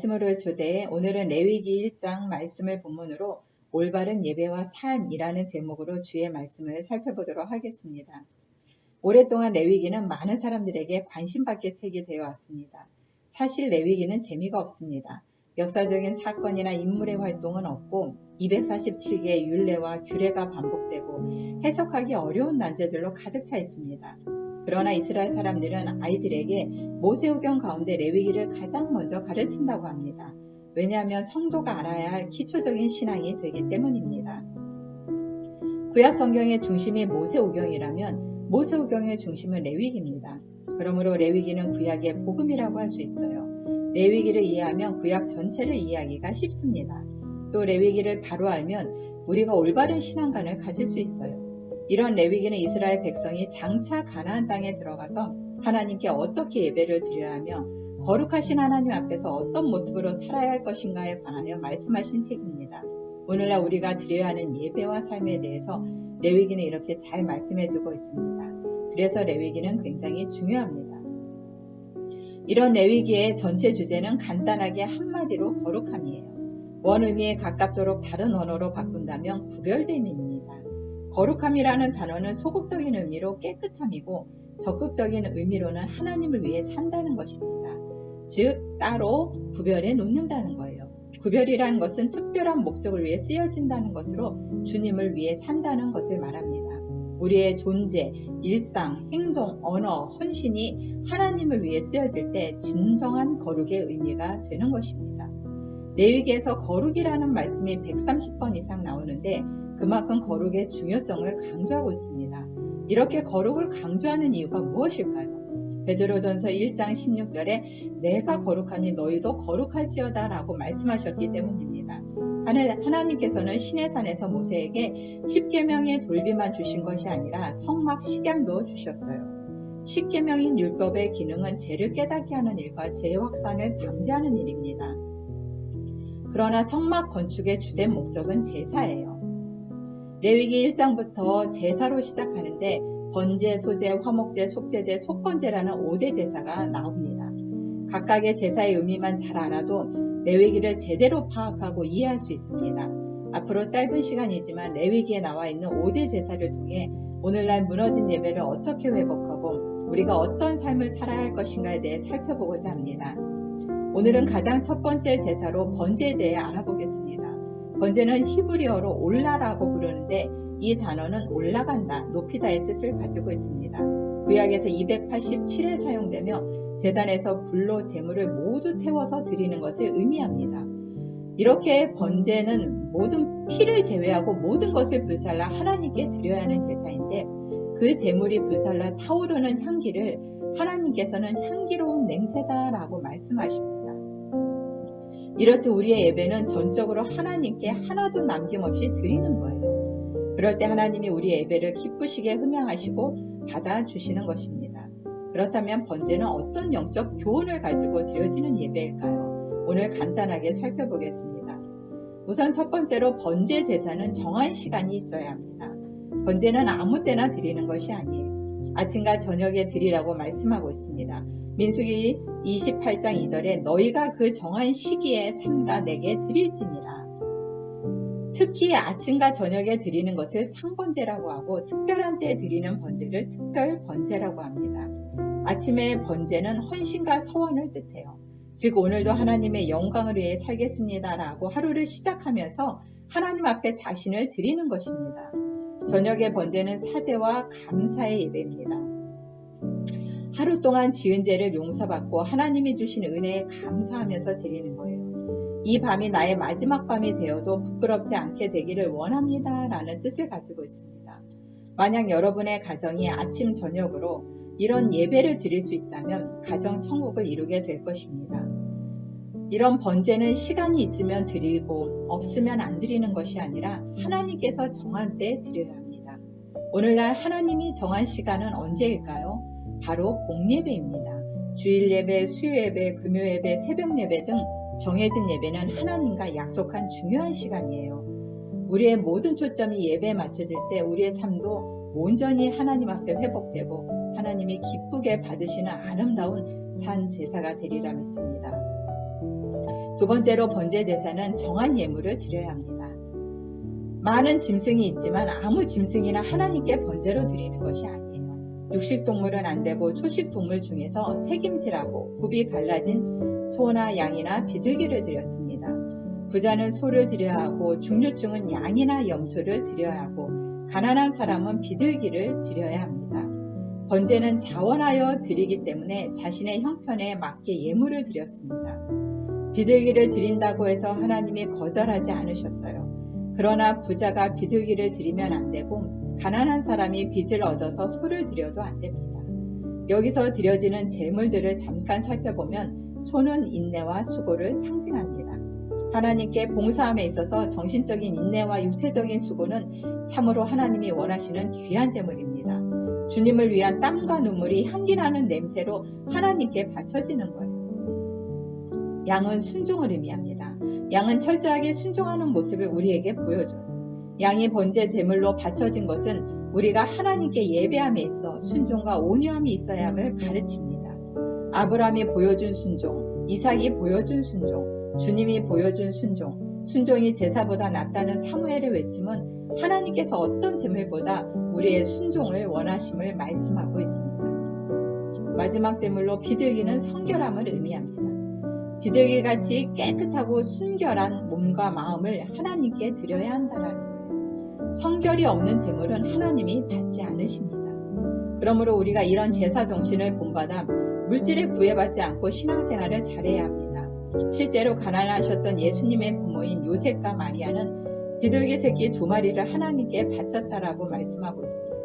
말씀으로 초대해 오늘은 레위기 1장 말씀을 본문으로 올바른 예배와 삶이라는 제목으로 주의 말씀을 살펴보도록 하겠습니다. 오랫동안 레위기는 많은 사람들에게 관심받게 책이 되어 왔습니다. 사실 레위기는 재미가 없습니다. 역사적인 사건이나 인물의 활동은 없고 247개의 율례와 규례가 반복되고 해석하기 어려운 난제들로 가득 차 있습니다. 그러나 이스라엘 사람들은 아이들에게 모세오경 가운데 레위기를 가장 먼저 가르친다고 합니다. 왜냐하면 성도가 알아야 할 기초적인 신앙이 되기 때문입니다. 구약 성경의 중심이 모세오경이라면 모세오경의 중심은 레위기입니다. 그러므로 레위기는 구약의 복음이라고 할 수 있어요. 레위기를 이해하면 구약 전체를 이해하기가 쉽습니다. 또 레위기를 바로 알면 우리가 올바른 신앙관을 가질 수 있어요. 이런 레위기는 이스라엘 백성이 장차 가나안 땅에 들어가서 하나님께 어떻게 예배를 드려야 하며 거룩하신 하나님 앞에서 어떤 모습으로 살아야 할 것인가에 관하여 말씀하신 책입니다. 오늘날 우리가 드려야 하는 예배와 삶에 대해서 레위기는 이렇게 잘 말씀해주고 있습니다. 그래서 레위기는 굉장히 중요합니다. 이런 레위기의 전체 주제는 간단하게 한마디로 거룩함이에요. 원 의미에 가깝도록 다른 언어로 바꾼다면 구별됨입니다. 거룩함이라는 단어는 소극적인 의미로 깨끗함이고 적극적인 의미로는 하나님을 위해 산다는 것입니다. 즉, 따로 구별해 놓는다는 거예요. 구별이라는 것은 특별한 목적을 위해 쓰여진다는 것으로 주님을 위해 산다는 것을 말합니다. 우리의 존재, 일상, 행동, 언어, 헌신이 하나님을 위해 쓰여질 때 진정한 거룩의 의미가 되는 것입니다. 레위기에서 거룩이라는 말씀이 130번 이상 나오는데 그만큼 거룩의 중요성을 강조하고 있습니다. 이렇게 거룩을 강조하는 이유가 무엇일까요? 베드로전서 1장 16절에 내가 거룩하니 너희도 거룩할지어다 라고 말씀하셨기 때문입니다. 하나님께서는 신의 산에서 모세에게 10계명의 돌비만 주신 것이 아니라 성막 식양도 주셨어요. 10계명인 율법의 기능은 죄를 깨닫게 하는 일과 죄 확산을 방지하는 일입니다. 그러나 성막 건축의 주된 목적은 제사예요. 레위기 1장부터 제사로 시작하는데 번제, 소제, 화목제, 속제제, 속건제라는 5대 제사가 나옵니다. 각각의 제사의 의미만 잘 알아도 레위기를 제대로 파악하고 이해할 수 있습니다. 앞으로 짧은 시간이지만 레위기에 나와 있는 5대 제사를 통해 오늘날 무너진 예배를 어떻게 회복하고 우리가 어떤 삶을 살아야 할 것인가에 대해 살펴보고자 합니다. 오늘은 가장 첫 번째 제사로 번제에 대해 알아보겠습니다. 번제는 히브리어로 올라라고 부르는데 이 단어는 올라간다, 높이다의 뜻을 가지고 있습니다. 구약에서 287회 사용되며 재단에서 불로 재물을 모두 태워서 드리는 것을 의미합니다. 이렇게 번제는 모든 피를 제외하고 모든 것을 불살라 하나님께 드려야 하는 제사인데 그 재물이 불살라 타오르는 향기를 하나님께서는 향기로운 냄새다라고 말씀하십니다. 때 우리의 예배는 전적으로 하나님께 하나도 남김없이 드리는 거예요. 그럴 때 하나님이 우리의 예배를 기쁘시게 흠양하시고 받아주시는 것입니다. 그렇다면 번제는 어떤 영적 교훈을 가지고 드려지는 예배일까요? 오늘 간단하게 살펴보겠습니다. 우선 첫 번째로 번제 제사는 정한 시간이 있어야 합니다. 번제는 아무 때나 드리는 것이 아니에요. 아침과 저녁에 드리라고 말씀하고 있습니다. 민수기 28장 2절에 너희가 그 정한 시기에 삼가 내게 드릴지니라. 특히 아침과 저녁에 드리는 것을 상번제라고 하고 특별한 때에 드리는 번제를 특별 번제라고 합니다. 아침의 번제는 헌신과 서원을 뜻해요. 즉 오늘도 하나님의 영광을 위해 살겠습니다라고 하루를 시작하면서 하나님 앞에 자신을 드리는 것입니다. 저녁의 번제는 사제와 감사의 예배입니다. 하루 동안 지은 죄를 용서받고 하나님이 주신 은혜에 감사하면서 드리는 거예요. 이 밤이 나의 마지막 밤이 되어도 부끄럽지 않게 되기를 원합니다. 라는 뜻을 가지고 있습니다. 만약 여러분의 가정이 아침, 저녁으로 이런 예배를 드릴 수 있다면 가정 천국을 이루게 될 것입니다. 이런 번제는 시간이 있으면 드리고 없으면 안 드리는 것이 아니라 하나님께서 정한 때 드려야 합니다. 오늘날 하나님이 정한 시간은 언제일까요? 바로 공예배입니다. 주일 예배, 수요 예배, 금요 예배, 새벽 예배 등 정해진 예배는 하나님과 약속한 중요한 시간이에요. 우리의 모든 초점이 예배에 맞춰질 때 우리의 삶도 온전히 하나님 앞에 회복되고 하나님이 기쁘게 받으시는 아름다운 산 제사가 되리라 믿습니다. 두 번째로 번제 제사는 정한 예물을 드려야 합니다. 많은 짐승이 있지만 아무 짐승이나 하나님께 번제로 드리는 것이 아니에요. 육식 동물은 안 되고 초식 동물 중에서 색임질하고 굽이 갈라진 소나 양이나 비둘기를 드렸습니다. 부자는 소를 드려야 하고 중류층은 양이나 염소를 드려야 하고 가난한 사람은 비둘기를 드려야 합니다. 번제는 자원하여 드리기 때문에 자신의 형편에 맞게 예물을 드렸습니다. 비둘기를 드린다고 해서 하나님이 거절하지 않으셨어요. 그러나 부자가 비둘기를 드리면 안 되고 가난한 사람이 빚을 얻어서 소를 드려도 안 됩니다. 여기서 드려지는 재물들을 잠깐 살펴보면 소는 인내와 수고를 상징합니다. 하나님께 봉사함에 있어서 정신적인 인내와 육체적인 수고는 참으로 하나님이 원하시는 귀한 제물입니다. 주님을 위한 땀과 눈물이 향기나는 냄새로 하나님께 바쳐지는 거예요. 양은 순종을 의미합니다. 양은 철저하게 순종하는 모습을 우리에게 보여줘요. 양이 번제 제물로 바쳐진 것은 우리가 하나님께 예배함에 있어 순종과 온유함이 있어야 함을 가르칩니다. 아브라함이 보여준 순종, 이삭이 보여준 순종, 주님이 보여준 순종, 순종이 제사보다 낫다는 사무엘의 외침은 하나님께서 어떤 제물보다 우리의 순종을 원하심을 말씀하고 있습니다. 마지막 제물로 비둘기는 성결함을 의미합니다. 비둘기 같이 깨끗하고 순결한 몸과 마음을 하나님께 드려야 한다는 거예요. 성결이 없는 제물은 하나님이 받지 않으십니다. 그러므로 우리가 이런 제사 정신을 본받아 물질에 구애받지 않고 신앙생활을 잘해야 합니다. 실제로 가난하셨던 예수님의 부모인 요셉과 마리아는 비둘기 새끼 두 마리를 하나님께 바쳤다라고 말씀하고 있습니다.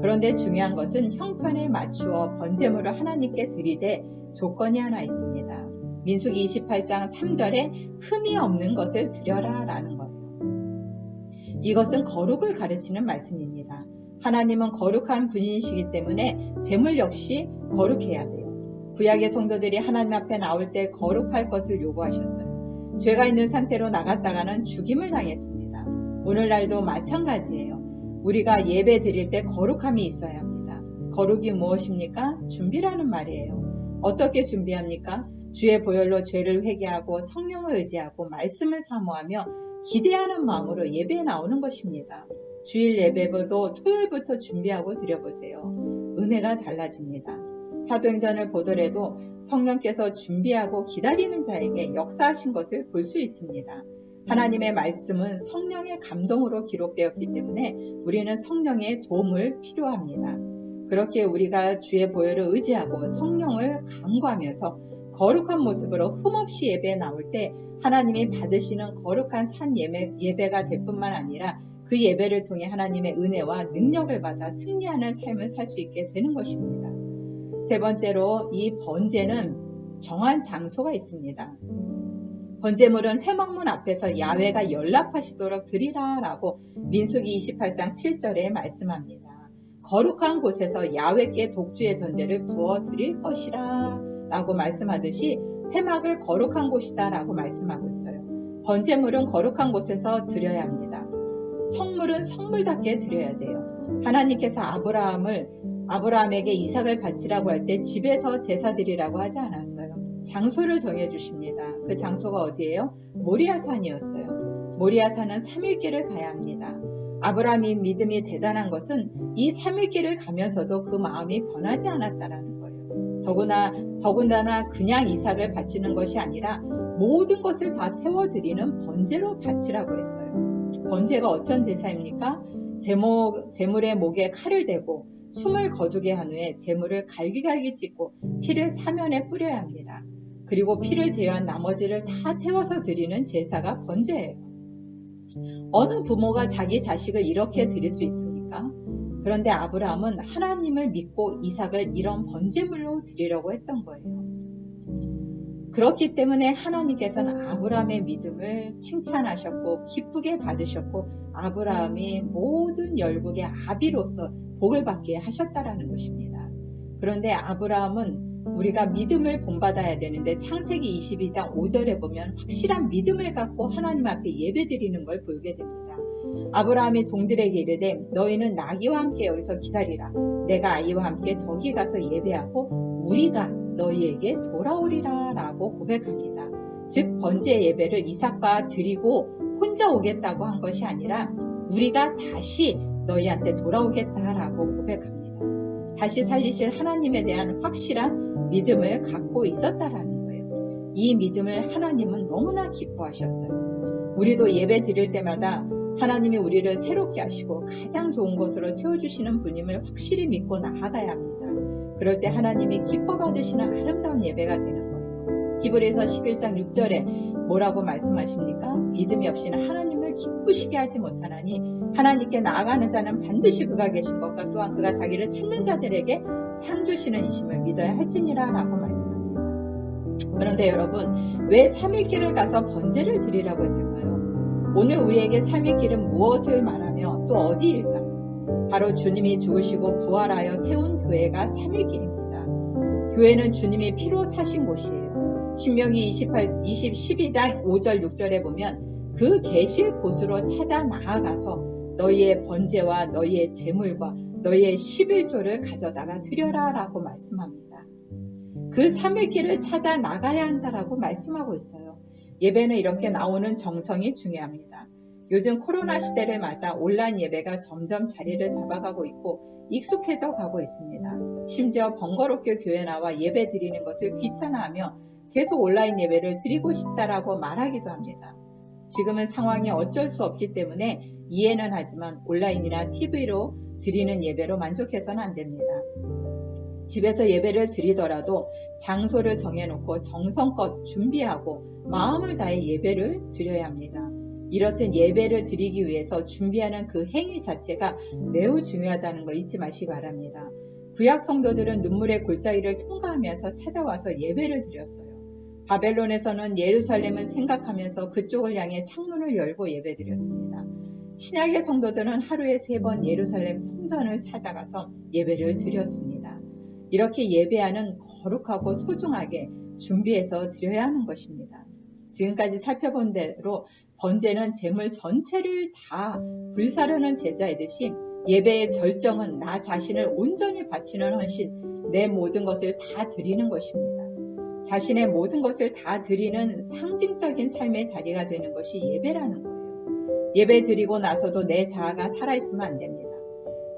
그런데 중요한 것은 형편에 맞추어 번제물을 하나님께 드리되 조건이 하나 있습니다. 민수기 28장 3절에 흠이 없는 것을 드려라 라는 거예요. 이것은 거룩을 가르치는 말씀입니다. 하나님은 거룩한 분이시기 때문에 제물 역시 거룩해야 돼요. 구약의 성도들이 하나님 앞에 나올 때 거룩할 것을 요구하셨어요. 죄가 있는 상태로 나갔다가는 죽임을 당했습니다. 오늘날도 마찬가지예요. 우리가 예배 드릴 때 거룩함이 있어야 합니다. 거룩이 무엇입니까? 준비라는 말이에요. 어떻게 준비합니까? 주의 보혈로 죄를 회개하고 성령을 의지하고 말씀을 사모하며 기대하는 마음으로 예배에 나오는 것입니다. 주일 예배도 토요일부터 준비하고 드려보세요. 은혜가 달라집니다. 사도행전을 보더라도 성령께서 준비하고 기다리는 자에게 역사하신 것을 볼 수 있습니다. 하나님의 말씀은 성령의 감동으로 기록되었기 때문에 우리는 성령의 도움을 필요합니다. 그렇게 우리가 주의 보혈을 의지하고 성령을 강구하면서 거룩한 모습으로 흠없이 예배에 나올 때 하나님이 받으시는 거룩한 산 예배, 예배가 될 뿐만 아니라 그 예배를 통해 하나님의 은혜와 능력을 받아 승리하는 삶을 살 수 있게 되는 것입니다. 세 번째로 이 번제는 정한 장소가 있습니다. 번제물은 회막문 앞에서 야외가 연락하시도록 드리라 라고 민수기 28장 7절에 말씀합니다. 거룩한 곳에서 야외께 독주의 전제를 부어 드릴 것이라 라고 말씀하듯이 회막을 거룩한 곳이다 라고 말씀하고 있어요. 번제물은 거룩한 곳에서 드려야 합니다. 성물은 성물답게 드려야 돼요. 하나님께서 아브라함을 아브라함에게 이삭을 바치라고 할 때 집에서 제사드리라고 하지 않았어요. 장소를 정해 주십니다. 그 장소가 어디예요? 모리아산이었어요. 모리아산은 3일길을 가야 합니다. 아브라함이 믿음이 대단한 것은 이 3일길을 가면서도 그 마음이 변하지 않았다라는. 더구나 더군다나 그냥 이삭을 바치는 것이 아니라 모든 것을 다 태워드리는 번제로 바치라고 했어요. 번제가 어떤 제사입니까? 제목, 제물의 목에 칼을 대고 숨을 거두게 한 후에 재물을 갈기갈기 찢고 피를 사면에 뿌려야 합니다. 그리고 피를 제외한 나머지를 다 태워서 드리는 제사가 번제예요. 어느 부모가 자기 자식을 이렇게 드릴 수 있습니까? 그런데 아브라함은 하나님을 믿고 이삭을 이런 번제물로 드리려고 했던 거예요. 그렇기 때문에 하나님께서는 아브라함의 믿음을 칭찬하셨고 기쁘게 받으셨고 아브라함이 모든 열국의 아비로서 복을 받게 하셨다라는 것입니다. 그런데 아브라함은 우리가 믿음을 본받아야 되는데 창세기 22장 5절에 보면 확실한 믿음을 갖고 하나님 앞에 예배드리는 걸 보게 됩니다. 아브라함이 종들에게 이르되 너희는 나귀와 함께 여기서 기다리라. 내가 아이와 함께 저기 가서 예배하고 우리가 너희에게 돌아오리라 라고 고백합니다. 즉 번제 예배를 이삭과 드리고 혼자 오겠다고 한 것이 아니라 우리가 다시 너희한테 돌아오겠다라고 고백합니다. 다시 살리실 하나님에 대한 확실한 믿음을 갖고 있었다라는 거예요. 이 믿음을 하나님은 너무나 기뻐하셨어요. 우리도 예배 드릴 때마다 하나님이 우리를 새롭게 하시고 가장 좋은 것으로 채워주시는 분임을 확실히 믿고 나아가야 합니다. 그럴 때 하나님이 기뻐 받으시는 아름다운 예배가 되는 거예요. 히브리서 11장 6절에 뭐라고 말씀하십니까? 믿음이 없이는 하나님을 기쁘시게 하지 못하나니 하나님께 나아가는 자는 반드시 그가 계신 것과 또한 그가 자기를 찾는 자들에게 상 주시는 이심을 믿어야 할지니라 라고 말씀합니다. 그런데 여러분 왜 3일길을 가서 번제를 드리라고 했을까요? 오늘 우리에게 3일 길은 무엇을 말하며 또 어디일까요? 바로 주님이 죽으시고 부활하여 세운 교회가 3일 길입니다. 교회는 주님이 피로 사신 곳이에요. 신명기 28, 20, 12장 5절 6절에 보면 그 계실 곳으로 찾아 나아가서 너희의 번제와 너희의 재물과 너희의 11조를 가져다가 드려라 라고 말씀합니다. 그 3일 길을 찾아 나가야 한다라고 말씀하고 있어요. 예배는 이렇게 나오는 정성이 중요합니다. 요즘 코로나 시대를 맞아 온라인 예배가 점점 자리를 잡아가고 있고 익숙해져 가고 있습니다. 심지어 번거롭게 교회 나와 예배 드리는 것을 귀찮아하며 계속 온라인 예배를 드리고 싶다라고 말하기도 합니다. 지금은 상황이 어쩔 수 없기 때문에 이해는 하지만 온라인이나 TV로 드리는 예배로 만족해서는 안 됩니다. 집에서 예배를 드리더라도 장소를 정해놓고 정성껏 준비하고 마음을 다해 예배를 드려야 합니다. 이렇듯 예배를 드리기 위해서 준비하는 그 행위 자체가 매우 중요하다는 거 잊지 마시기 바랍니다. 구약 성도들은 눈물의 골짜기를 통과하면서 찾아와서 예배를 드렸어요. 바벨론에서는 예루살렘을 생각하면서 그쪽을 향해 창문을 열고 예배 드렸습니다. 신약의 성도들은 하루에 세 번 예루살렘 성전을 찾아가서 예배를 드렸습니다. 이렇게 예배하는 거룩하고 소중하게 준비해서 드려야 하는 것입니다. 지금까지 살펴본 대로 번제는 재물 전체를 다 불사르는 제자이듯이 예배의 절정은 나 자신을 온전히 바치는 헌신, 내 모든 것을 다 드리는 것입니다. 자신의 모든 것을 다 드리는 상징적인 삶의 자리가 되는 것이 예배라는 거예요. 예배 드리고 나서도 내 자아가 살아있으면 안 됩니다.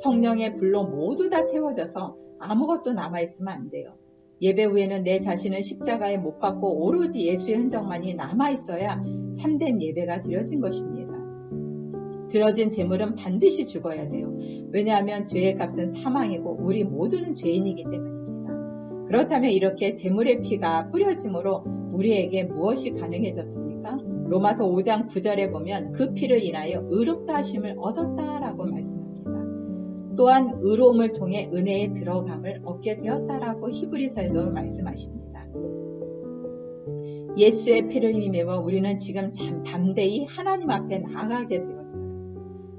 성령의 불로 모두 다 태워져서 아무것도 남아있으면 안 돼요. 예배 후에는 내 자신을 십자가에 못 박고 오로지 예수의 흔적만이 남아있어야 참된 예배가 드려진 것입니다. 들어진 재물은 반드시 죽어야 돼요. 왜냐하면 죄의 값은 사망이고 우리 모두는 죄인이기 때문입니다. 그렇다면 이렇게 재물의 피가 뿌려짐으로 우리에게 무엇이 가능해졌습니까? 로마서 5장 9절에 보면 그 피를 인하여 의롭다 하심을 얻었다라고 말씀합니다. 또한 의로움을 통해 은혜에 들어감을 얻게 되었다라고 히브리서에서 말씀하십니다. 예수의 피를 힘입어 우리는 지금 참 담대히 하나님 앞에 나가게 되었어요.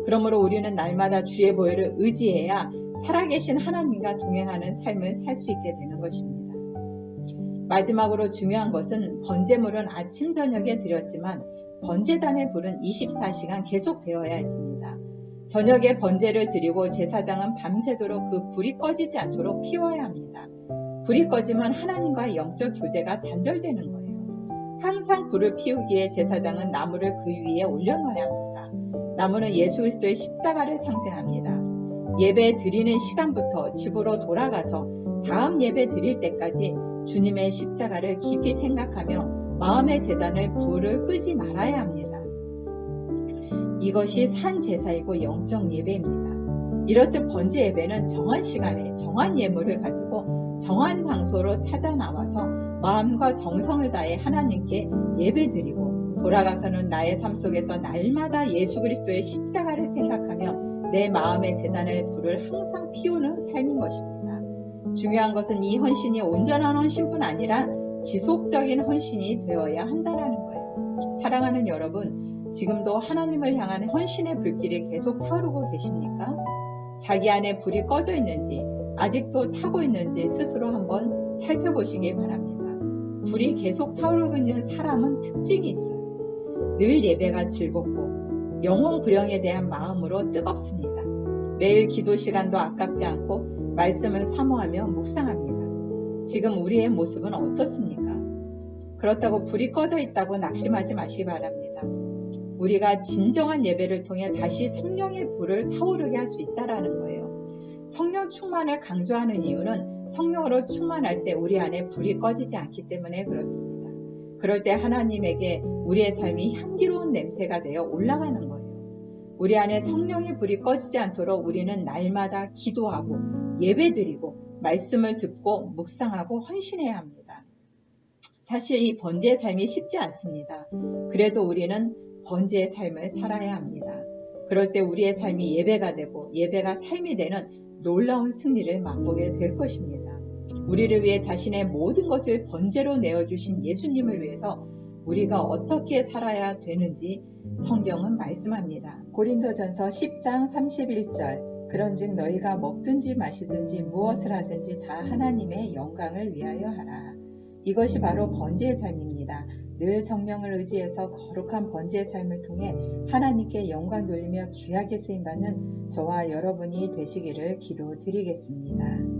그러므로 우리는 날마다 주의 보혈을 의지해야 살아계신 하나님과 동행하는 삶을 살 수 있게 되는 것입니다. 마지막으로 중요한 것은 번제물은 아침 저녁에 드렸지만 번제단의 불은 24시간 계속 되어야 했습니다. 저녁에 번제를 드리고 제사장은 밤새도록 그 불이 꺼지지 않도록 피워야 합니다. 불이 꺼지면 하나님과의 영적 교제가 단절되는 거예요. 항상 불을 피우기에 제사장은 나무를 그 위에 올려놓아야 합니다. 나무는 예수 그리스도의 십자가를 상징합니다. 예배 드리는 시간부터 집으로 돌아가서 다음 예배 드릴 때까지 주님의 십자가를 깊이 생각하며 마음의 재단을 불을 끄지 말아야 합니다. 이것이 산 제사이고 영적 예배입니다. 이렇듯 번제 예배는 정한 시간에 정한 예물을 가지고 정한 장소로 찾아 나와서 마음과 정성을 다해 하나님께 예배드리고 돌아가서는 나의 삶 속에서 날마다 예수 그리스도의 십자가를 생각하며 내 마음의 재단의 불을 항상 피우는 삶인 것입니다. 중요한 것은 이 헌신이 온전한 헌신뿐 아니라 지속적인 헌신이 되어야 한다는 거예요. 사랑하는 여러분, 지금도 하나님을 향한 헌신의 불길이 계속 타오르고 계십니까? 자기 안에 불이 꺼져 있는지 아직도 타고 있는지 스스로 한번 살펴보시기 바랍니다. 불이 계속 타오르고 있는 사람은 특징이 있어요. 늘 예배가 즐겁고 영혼 불령에 대한 마음으로 뜨겁습니다. 매일 기도 시간도 아깝지 않고 말씀을 사모하며 묵상합니다. 지금 우리의 모습은 어떻습니까? 그렇다고 불이 꺼져 있다고 낙심하지 마시기 바랍니다. 우리가 진정한 예배를 통해 다시 성령의 불을 타오르게 할 수 있다라는 거예요. 성령 충만을 강조하는 이유는 성령으로 충만할 때 우리 안에 불이 꺼지지 않기 때문에 그렇습니다. 그럴 때 하나님에게 우리의 삶이 향기로운 냄새가 되어 올라가는 거예요. 우리 안에 성령의 불이 꺼지지 않도록 우리는 날마다 기도하고 예배드리고 말씀을 듣고 묵상하고 헌신해야 합니다. 사실 이 번제의 삶이 쉽지 않습니다. 그래도 우리는 번제의 삶을 살아야 합니다. 그럴 때 우리의 삶이 예배가 되고 예배가 삶이 되는 놀라운 승리를 맛보게 될 것입니다. 우리를 위해 자신의 모든 것을 번제로 내어주신 예수님을 위해서 우리가 어떻게 살아야 되는지 성경은 말씀합니다. 고린도전서 10장 31절 그런즉 너희가 먹든지 마시든지 무엇을 하든지 다 하나님의 영광을 위하여 하라. 이것이 바로 번제의 삶입니다. 늘 성령을 의지해서 거룩한 번제의 삶을 통해 하나님께 영광 돌리며 귀하게 쓰임받는 저와 여러분이 되시기를 기도드리겠습니다.